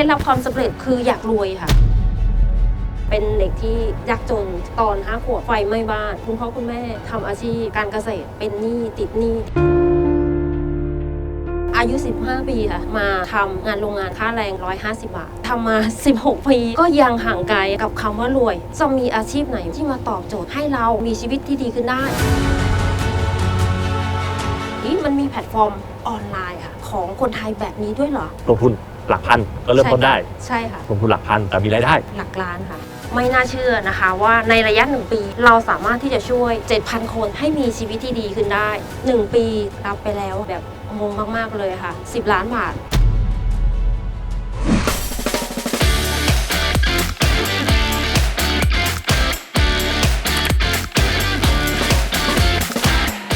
ล็ดลับความสำเร็จคืออยากรวยค่ะ เป็นเด็กที่ยากจนตอนห้าขวบไฟไหม้บ้าน คุณพ่อคุณแม่ทำอาชีพการเกษตรเป็นหนี้ติดหนี้อายุ 15 ปีค่ะ มาทำงานโรงงานค่าแรง 150 บาททำมา 16 ปี ก็ยังห่างไกลกับคำว่ารวย จะมีอาชีพไหนที่มาตอบโจทย์ให้เรามีชีวิตที่ดีขึ้นได้นี่มันมีแพลตฟอร์มออนไลน์ค่ะ ของคนไทยแบบนี้ด้วยเหรอ ลงทุน หลักพันก็เริ่มต้นได้ใช่ค่ะลงทุนหลักพันแต่มีรายได้ หลักล้านค่ะ ไม่น่าเชื่อนะคะว่าในระยะหนึ่งปีเราสามารถที่จะช่วย 7,000 คนให้มีชีวิตที่ดีขึ้นได้ 1 ปีรับไปแล้วแบบงงมาก ๆ เลยค่ะ 10 ล้านบาท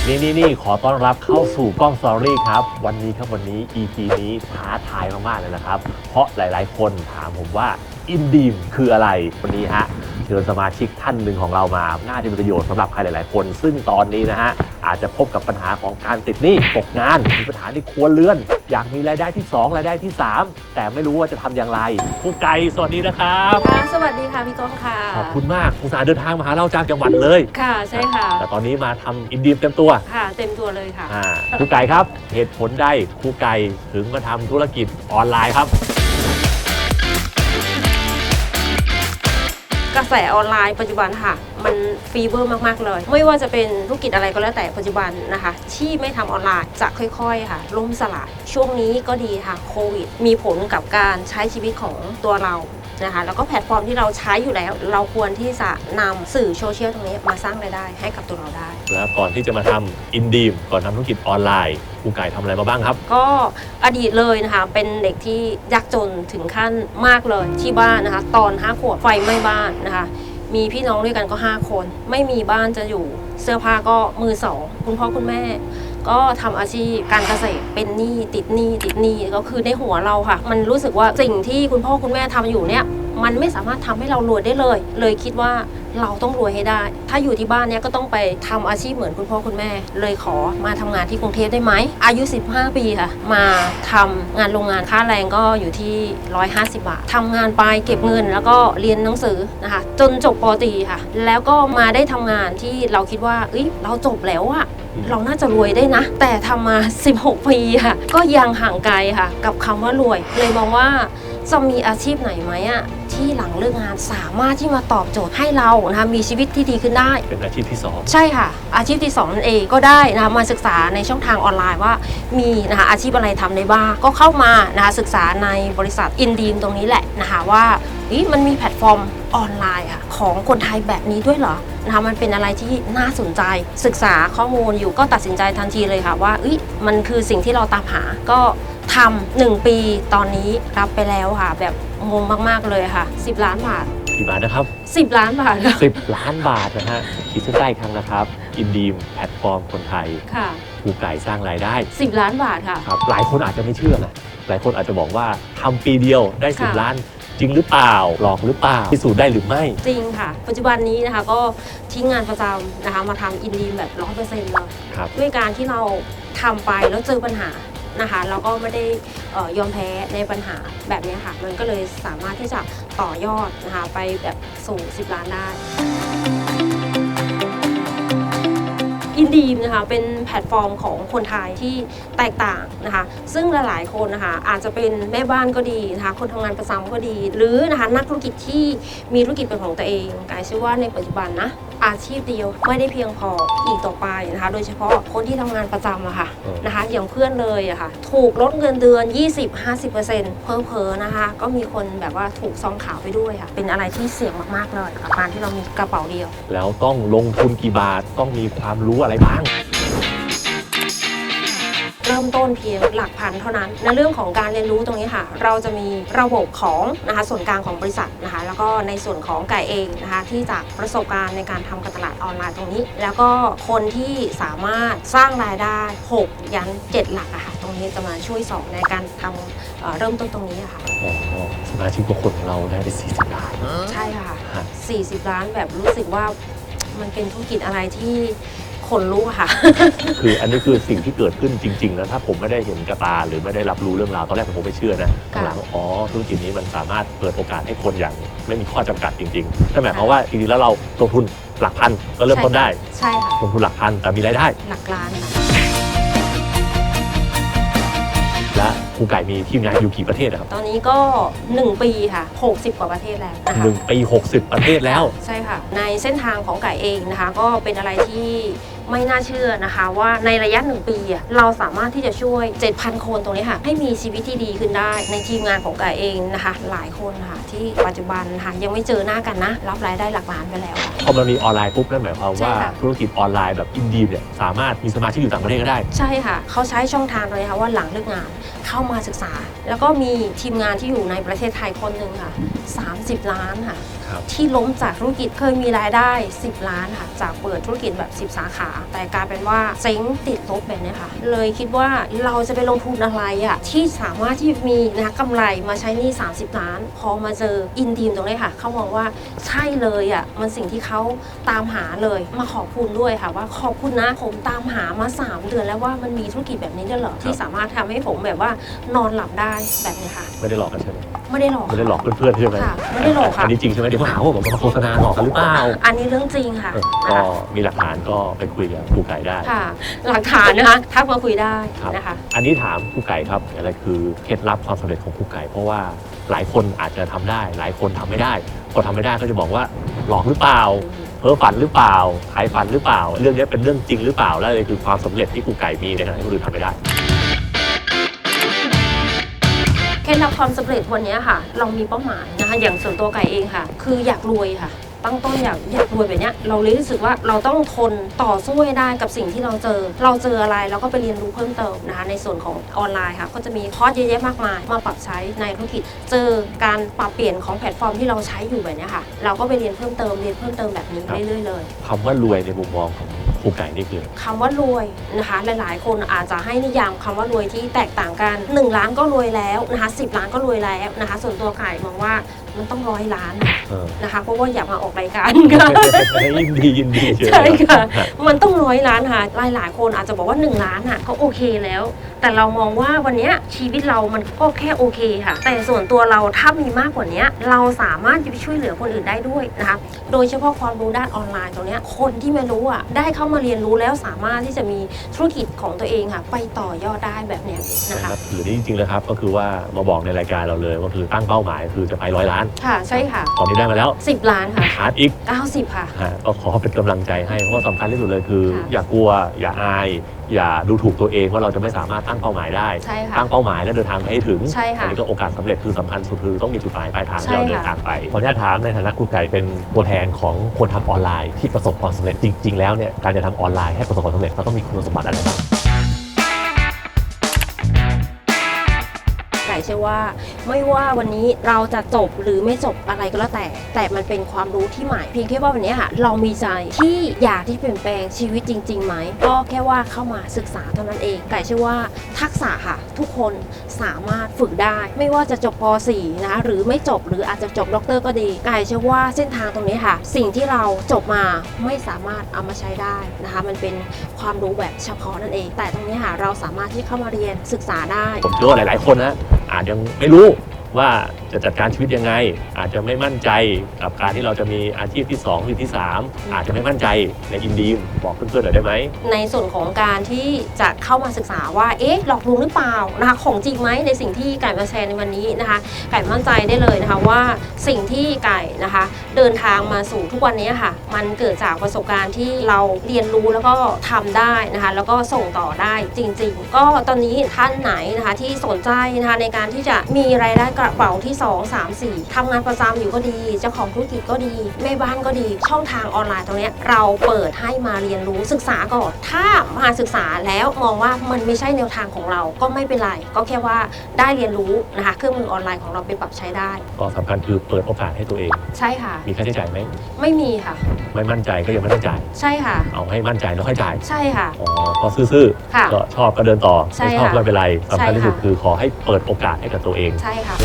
นี่นี่นี่ขอต้อนรับเข้าสู่กล้องสตอรี่ครับ วันนี้ครับวันนี้ EP นี้ท้าทายมากๆเลยนะครับ เพราะหลายๆ คนถามผมว่าอินดีมคืออะไร วันนี้ฮะ เชิญสมาชิกท่านหนึ่งของเรามา น่าจะเป็นประโยชน์สำหรับใครหลาย ๆ คน ซึ่งตอนนี้นะฮะอาจจะพบกับปัญหาของการติดหนี้ตกงานมีปัญหาในครัวเรือน อยากมีรายได้ที่ 2 รายได้ที่ 3 แต่ไม่รู้ว่าจะทำอย่างไรครูไก่สวัสดีนะครับค่ะสวัสดีค่ะพี่ก้องค่ะ ขอบคุณมากอุตส่าห์เดินทางมาหาเราจากจังหวัดเลย ค่ะใช่ค่ะ แต่ตอนนี้มาทำอินดีมเต็มตัว ค่ะเต็มตัวเลยค่ะ อ่าครูไก่ครับ เหตุผลใดครูไก่ถึงมาทำธุรกิจออนไลน์ครับ กระแสออนไลน์ปัจจุบันค่ะ มันฟีเวอร์มากๆเลย ไม่ว่าจะเป็นธุรกิจอะไรก็แล้วแต่ปัจจุบันนะคะ ที่ไม่ทำออนไลน์จะค่อยๆค่ะล่มสลายช่วงนี้ก็ดีค่ะโควิด มีผลกับการใช้ชีวิตของตัวเรา นะคะแล้วก็แพลตฟอร์มที่เราใช้อยู่แล้ว เราควรที่จะนำสื่อโซเชียลตรงนี้มาสร้างรายได้ให้กับตัวเราได้ แล้วก่อนที่จะมาทำอินดีมก่อนทำธุรกิจออนไลน์ครูไก่ทำอะไรมาบ้างครับ ก็อดีตเลยนะคะ เป็นเด็กที่ยากจนถึงขั้นมากเลยที่บ้านนะคะ ตอนห้าขวบไฟไหม้บ้านนะคะ มีพี่น้องด้วยกันก็ 5 คน ไม่มีบ้านจะอยู่ เสื้อผ้าก็มือสองคุณพ่อคุณแม่ ก็ทำอาชีพการเกษตรเป็นหนี้ติดหนี้ติดหนี้ก็คือในหัวเราค่ะ มันรู้สึกว่าสิ่งที่คุณพ่อคุณแม่ทำอยู่เนี่ยมันไม่สามารถทำให้เรารวยได้เลย เลยคิดว่าเราต้องรวยให้ได้ ถ้าอยู่ที่บ้านเนี่ยก็ต้องไปทำอาชีพเหมือนคุณพ่อคุณแม่ เลยขอมาทำงานที่กรุงเทพได้ไหม อายุ 15 ปีค่ะ มาทำงานโรงงานค่าแรงก็อยู่ที่ 150 บาททำงานไปเก็บเงินแล้วก็เรียนหนังสือนะคะ จนจบปตรีค่ะ แล้วก็มาได้ทำงานที่เราคิดว่าเอ้ยเราจบแล้วอะ เราน่าจะรวยได้นะ แต่ทำมา 16 ปีค่ะ ก็ยังห่างไกลค่ะ กับคำว่ารวย เลยมองว่า จะมีอาชีพไหนไหมอะที่หลังเลิกงานสามารถที่มาตอบโจทย์ให้เรานะคะมีชีวิตที่ดีขึ้นได้ เป็นอาชีพที่สองใช่ค่ะ อาชีพที่2นั่นเองก็ได้นะคะมาศึกษาในช่องทางออนไลน์ว่า มีนะคะอาชีพอะไรทำได้บ้างก็เข้ามานะคะศึกษาในบริษัทอินดีมตรงนี้แหละนะคะว่าเฮ้ยมันมีแพลตฟอร์มออนไลน์ค่ะของคนไทยแบบนี้ด้วยเหรอนะคะมันเป็นอะไรที่น่าสนใจศึกษาข้อมูลอยู่ก็ตัดสินใจทันทีเลยค่ะว่าเอ้ยมันคือสิ่งที่เราตามหาก็ ทำหนึ่งปีตอนนี้รับไปแล้วค่ะ แบบงงมากๆเลยค่ะ 10 ล้านบาท กี่บาทนะครับ 10 ล้านบาทค่ะ10 ล้านบาทนะฮะขีดเส้นใต้อีกครั้งนะครับอินดีมแพลตฟอร์มคนไทยค่ะครูไก่สร้างรายได้ 10 ล้านบาทค่ะ ครับหลายคนอาจจะไม่เชื่อนะหลายคนอาจจะบอกว่าทำปีเดียวได้ ค่ะ 10 ล้าน จริงหรือเปล่าหลอกหรือเปล่าพิสูจน์ได้หรือไม่ จริงค่ะ ปัจจุบันนี้นะคะก็ทิ้งงานประจำนะคะมาทำอินดีมแบบร้อยเปอร์เซ็นต์เลยครับ ด้วยการที่เราทำไปแล้วเจอปัญหา นะคะเราก็ไม่ได้ยอมแพ้ในปัญหาแบบนี้ค่ะ มันก็เลยสามารถที่จะต่อยอดนะคะไปแบบสู่ 10 ล้านได้อินดีมนะคะเป็นแพลตฟอร์มของคนไทยที่แตกต่างนะคะ ซึ่งหลาย ๆ คนนะคะอาจจะเป็นแม่บ้านก็ดีนะคะคนทำงานประจำก็ดี หรือนะคะนักธุรกิจที่มีธุรกิจเป็นของตัวเองกายเชื่อว่าในปัจจุบันนะ อาชีพเดียวไม่ได้เพียงพออีกต่อไปนะคะ โดยเฉพาะคนที่ทำงานประจำอะค่ะเออนะคะ อย่างเพื่อนเลยอะค่ะ ถูกลดเงินเดือน 20-50%เพิ่มเพอๆนะคะ ก็มีคนแบบว่าถูกซองขาวไปด้วยค่ะ เป็นอะไรที่เสี่ยงมากๆเลยกับการที่เรามีกระเป๋าเดียว แล้วต้องลงทุนกี่บาทต้องมีความรู้อะไรบ้าง เริ่มต้นเพียงหลักพันเท่านั้น ในเรื่องของการเรียนรู้ตรงนี้ค่ะ เราจะมีระบบของนะคะส่วนกลางของบริษัทนะคะ แล้วก็ในส่วนของไก่เองนะคะ ที่จากประสบการณ์ในการทำการตลาดออนไลน์ตรงนี้ แล้วก็คนที่สามารถสร้างรายได้ 6 ยัน 7 หลักอะค่ะตรงนี้จะมาช่วยสอนในการทำเอ่อเริ่มต้นตรงนี้อะค่ะอ๋อสมาชิกบางคนของเราได้ไป40ล้านใช่ค่ะฮะ40 ล้านแบบรู้สึกว่ามันเป็นธุรกิจอะไรที่ค นลุกอะค่ะ คืออันนี้คือสิ่งที่เกิดขึ้นจริงๆนะถ้าผมไม่ได้เห็นกระตาหรือไม่ได้รับรู้เรื่องราวตอนแรกผมไม่เชื่อนะค่ะ หลังอ๋อธุรกิจนี้มันสามารถเปิดโอกาสให้คนอย่างไม่มีข้อจำกัดจริงๆนั่นหมายความว่าจริงๆแล้วเราลงทุนหลักพันก็เริ่มต้นได้ใช่ค่ะ ลงทุนหลักพันแต่มีรายได้หลักล้านค่ะ และครูไก่มีทีมงานอยู่กี่ประเทศนะครับตอนนี้ก็ 1 ปีค่ะ 60 กว่าประเทศแล้วนะคะหนึ่งปี60 ประเทศแล้ว ใช่ค่ะ ในเส้นทางของไก่เองนะคะ ก็เป็นอะไรที่ ไม่น่าเชื่อนะคะว่าในระยะหนึ่งปีอะเราสามารถที่จะช่วย 7,000 คนตรงนี้ค่ะ ให้มีชีวิตที่ดีขึ้นได้ ในทีมงานของไก่เองนะคะ หลายคนค่ะที่ปัจจุบันค่ะยังไม่เจอหน้ากันนะ รับรายได้หลักล้านไปแล้วค่ะพอมันมีออนไลน์ปุ๊บนั่นหมายความว่าใช่ค่ะ ธุรกิจออนไลน์แบบอินดีเนี่ยสามารถมีสมาชิกอยู่ต่างประเทศก็ได้ ใช่ค่ะ เขาใช้ช่องทางตรงนี้ค่ะว่าหลังเลิกงานเข้ามาศึกษา แล้วก็มีทีมงานที่อยู่ในประเทศไทยคนหนึ่งค่ะ 30 ล้านค่ะ ครับ ที่ล้มจากธุรกิจเคยมีรายได้ 10 ล้านค่ะ จากเปิดธุรกิจแบบ 10 สาขา แต่กลายเป็นว่าเซ็งติดลบแบบเนี้ยค่ะ เลยคิดว่าเราจะไปลงทุนอะไรอะที่สามารถที่มีนะคะกำไรมาใช้หนี่ 30 ล้าน พอมาเจออินดีมตรงนี้ค่ะ เขามองว่าใช่เลยอะมันสิ่งที่เขาตามหาเลยมาขอบคุณด้วยค่ะว่าขอบคุณนะผมตามหามา 3 เดือนแล้วว่ามันมีธุรกิจแบบนี้ด้วยเหรอที่สามารถทำให้ผมแบบว่านอนหลับได้แบบนี้ค่ะ ไม่ได้หลอกกันใช่ไหม ไม่ได้หลอกไม่ได้หลอกเพื่อนๆใช่ไหมค่ะไม่ได้หลอกค่ะอันนี้จริงใช่ไหมเดี๋ยวเขาหาว่าผมมาโฆษณาหลอกกันหรือเปล่าอันนี้เรื่องจริงค่ะเออนะก็คะมีหลักฐานก็ไปคุยกับครูไก่ได้ ค่ะ หลักฐานนะคะทักมาคุยได้ครับนะคะ อันนี้ถามครูไก่ครับอะไรคือเคล็ดลับความสำเร็จของครูไก่ เพราะว่าหลายคนอาจจะทำได้ หลายคนทำไม่ได้พอทำไม่ได้ก็จะบอกว่าหลอกหรือเปล่า เพ้อฝันหรือเปล่าขายฝันหรือเปล่า เรื่องนี้เป็นเรื่องจริงหรือเปล่า และอะไรคือความสำเร็จที่ครูไก่มีในขณะที่คนอื่นทำไม่ได้ เคล็ดลับความสำเร็จวันนี้ค่ะ เรามีเป้าหมายนะคะอย่างส่วนตัวไก่เองค่ะ คืออยากรวยค่ะตั้งต้นอยากอยากรวยแบบเนี้ยเราเลยรู้สึกว่าเราต้องทนต่อสู้ให้ได้กับสิ่งที่เราเจอ เราเจออะไรเราก็ไปเรียนรู้เพิ่มเติมนะคะในส่วนของออนไลน์ค่ะก็จะมีคอร์สเยอะแยะมากมาย มาปรับใช้ในธุรกิจเจอการปรับเปลี่ยนของแพลตฟอร์มที่เราใช้อยู่แบบเนี้ยค่ะ เราก็ไปเรียนเพิ่มเติมเรียนเพิ่มเติมแบบนี้ครับเรื่อยๆเลยคำว่ารวยในมุมมองของ ครูไก่นี่คือ คำว่ารวยนะคะ หลายๆ คนอาจจะให้นิยามคำว่ารวยที่แตกต่างกัน 1 ล้านก็รวยแล้วนะคะ10 ล้านก็รวยแล้วนะคะ ส่วนตัวไก่มองว่า มันต้องร้อยล้านเออนะคะ เพราะว่าอยากมาออกรายการค่ะ ยินดียินดีเชิญใช่ค่ะฮะมันต้องร้อยล้านค่ะหลายๆคนอาจจะบอกว่า 1 ล้านอะก็โอเคแล้ว แต่เรามองว่าวันเนี้ยชีวิตเรามันก็แค่โอเคค่ะ แต่ส่วนตัวเราถ้ามีมากกว่าเนี้ยเราสามารถจะไปช่วยเหลือคนอื่นได้ด้วยนะคะ โดยเฉพาะความรู้ด้านออนไลน์ตรงเนี้ยคนที่ไม่รู้อะได้เข้ามาเรียนรู้แล้วสามารถที่จะมีธุรกิจของตัวเองค่ะ ไปต่อยอดได้แบบเนี้ยนะคะครับหรือนี่จริงๆนะครับก็คือว่ามาบอกในรายการเราเลยว่าคือตั้งเป้าหมายคือจะไปร้อยล้านค่ะใช่ค่ะ ตอนนี้ได้มาแล้ว 10 ล้านค่ะชาร์จอีก 90 ค่ะฮะก็ขอเป็นกำลังใจให้ เพราะว่าสำคัญที่สุดเลยคือ ค่ะ อย่ากลัว อย่าอาย อย่าดูถูกตัวเองว่าเราจะไม่สามารถตั้งเป้าหมายได้ ใช่ค่ะ ตั้งเป้าหมายและเดินทางไปให้ถึงใช่ค่ะอันนี้ก็โอกาสสำเร็จคือสำคัญสุดคือต้องมีจุดหมายปลายทางใช่ที่เราเดินค่ะทางไปขออนุญาตถามในฐานะครูไก่เป็นตัวแทนของคนทำออนไลน์ที่ประสบความสำเร็จจริง ๆ แล้วเนี่ยการจะทำออนไลน์ให้ประสบความสำเร็จเราต้องมีคุณสมบัติอะไรบ้าง เชื่อว่า ไม่ว่าวันนี้เราจะจบหรือไม่จบอะไรก็แล้วแต่ แต่มันเป็นความรู้ที่ใหม่เพียงแค่ว่าวันนี้ค่ะเรามีใจที่อยากที่เปลี่ยนแปลงชีวิตจริงๆไหมก็แค่ว่าเข้ามาศึกษาเท่านั้นเองไก่เชื่อว่าทักษะค่ะ ทุกคนสามารถฝึกได้ ไม่ว่าจะจบป .4 นะคะหรือไม่จบหรืออาจจะจบด็อกเตอร์ก็ดีไก่เชื่อว่าเส้นทางตรงนี้ค่ะ สิ่งที่เราจบมาไม่สามารถเอามาใช้ได้นะคะ มันเป็นความรู้แบบเฉพาะนั่นเอง แต่ตรงนี้ค่ะเราสามารถที่เข้ามาเรียนศึกษาได้ ผมเชื่อว่าหลาย ๆ คนนะ อาจยังไม่รู้ว่า จะจัดการชีวิตยังไง อาจจะไม่มั่นใจกับการที่เราจะมีอาชีพที่2หรือที่ 3 อาจจะไม่มั่นใจในอินดีมบอกเพื่อนๆหน่อยได้ไหมในส่วนของการที่จะเข้ามาศึกษาว่าเอ๊ะหลอกลวงหรือเปล่านะคะของจริงไหมในสิ่งที่ไก่มาแชร์ในวันนี้นะคะ ไก่มั่นใจได้เลยนะคะว่าสิ่งที่ไก่นะคะ เดินทางมาสู่ทุกวันนี้ค่ะ มันเกิดจากประสบการณ์ที่เราเรียนรู้แล้วก็ทำได้นะคะ แล้วก็ส่งต่อได้จริง ๆ ก็ตอนนี้ท่านไหนนะคะที่สนใจนะคะในการที่จะมีรายได้กระเป๋าที่2 3 4ทำงานประจำอยู่ก็ดีเจ้าของธุรกิจก็ดีแม่บ้านก็ดี ช่องทางออนไลน์ตรงเนี้ยเราเปิดให้มาเรียนรู้ศึกษาก่อน ถ้ามาศึกษาแล้วมองว่ามันไม่ใช่แนวทางของเราก็ไม่เป็นไร ก็แค่ว่าได้เรียนรู้นะคะเครื่องมือออนไลน์ของเราไปปรับใช้ได้ก็สำคัญคือเปิดโอกาสให้ตัวเอง ใช่ค่ะ มีค่าใช้จ่ายไหมไม่มีค่ะ ไม่มั่นใจก็ยังไม่ต้องจ่ายใช่ค่ะ เอาให้มั่นใจแล้วค่อยจ่ายใช่ค่ะอ๋อก็ซื่อค่ะๆก็ชอบก็เดินต่อใช่ไม่ชอบค่ะก็ไม่เป็นไรสำคัญที่สุดใช่ค่ะคือขอให้เปิดโอกาสให้กับตัวเองใช่ค่ะ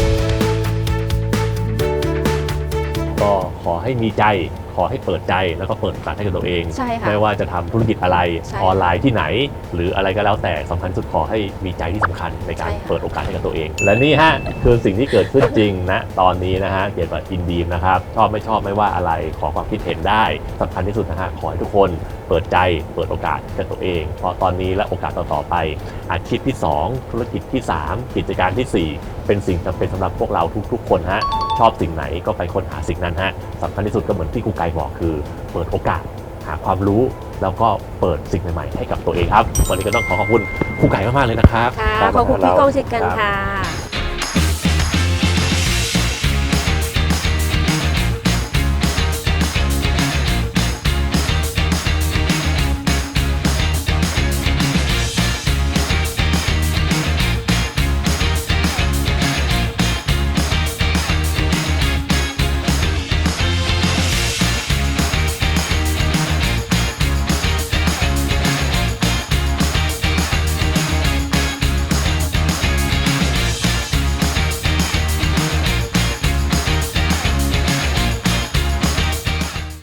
ก็ขอให้มีใจ ออให้เปิดใจแล้วก็เปิดโอกาสให้กับตัวเอง ใช่ค่ะไม่ว่าจะทำธุรกิจอะไรใช่ออนไลน์ที่ไหน หรืออะไรก็แล้วแต่สำคัญสุดขอให้มีใจที่สำคัญในการใช่ค่ะ เปิดโอกาสให้กับตัวเอง และนี่ฮะคือสิ่งที่เกิดขึ้นจริงนะตอนนี้นะฮะเกี่ยวกับอินดีมนะครับชอบไม่ชอบไม่ว่าอะไรขอความคิดเห็นได้สำคัญที่สุดนะฮะขอให้ทุกคนเปิดใจเปิดโอกาสกับตัวเอง เพราะตอนนี้และโอกาสต่อๆไป อาชีพที่ 2 ธุรกิจที่ 3 กิจการทีสี่ 4 เป็นสิ่งจำเป็นสำหรับพวกเราทุกๆ คนฮะ ชอบสิ่งไหนก็ไปค้นหาสิ่งนั้นฮะสำคัญที่สุดก็เหมือนที่ครูไก่บอกคือเปิดโอกาสหาความรู้ แล้วก็เปิดสิ่งใหม่ๆให้กับตัวเองครับ วันนี้ก็ต้องขอขอบคุณครูไก่มากๆเลยนะครับ ค่ะขอบคุณพี่ก้องเช่นกันรับค่ะ